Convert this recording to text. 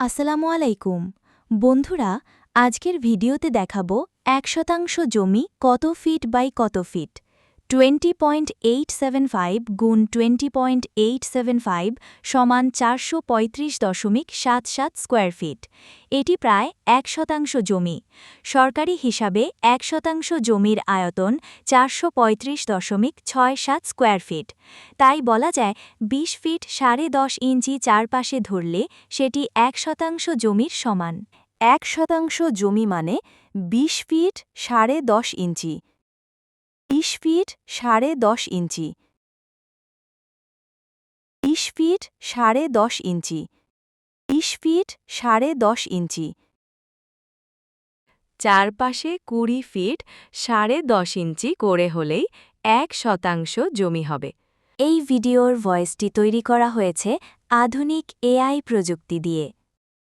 আসসালামু আলাইকুম। বন্ধুরা আজকের ভিডিওতে দেখাবো এক শতাংশ জমি কত ফিট বাই কত feet. Twenty point eight seven five গুণ twenty point eight seven five সমান চারশো পঁয়ত্রিশ দশমিক সাত সাত স্কোয়ার ফিট এটি প্রায় এক শতাংশ জমি। সরকারি হিসাবে এক শতাংশ জমির আয়তন চারশো পঁয়ত্রিশ দশমিক ছয় সাত স্কোয়ার ফিট তাই বলা যায় ২০ ফিট সাড়ে দশ ইঞ্চি চারপাশে ধরলে সেটি এক শতাংশ জমির সমান। এক শতাংশ জমি মানে ২০ ফিট সাড়ে দশ ইঞ্চি। বিশ ফিট সাড়ে দশ ইঞ্চি। ইশ ফিট সাড়ে দশ ইঞ্চি। ইশ ফিট সাড়ে দশ ইঞ্চি। চারপাশে কুড়ি ফিট সাড়ে দশ ইঞ্চি করে হলেই এক শতাংশ জমি হবে। এই ভিডিওর ভয়েসটি তৈরি করা হয়েছে আধুনিক এআই প্রযুক্তি দিয়ে।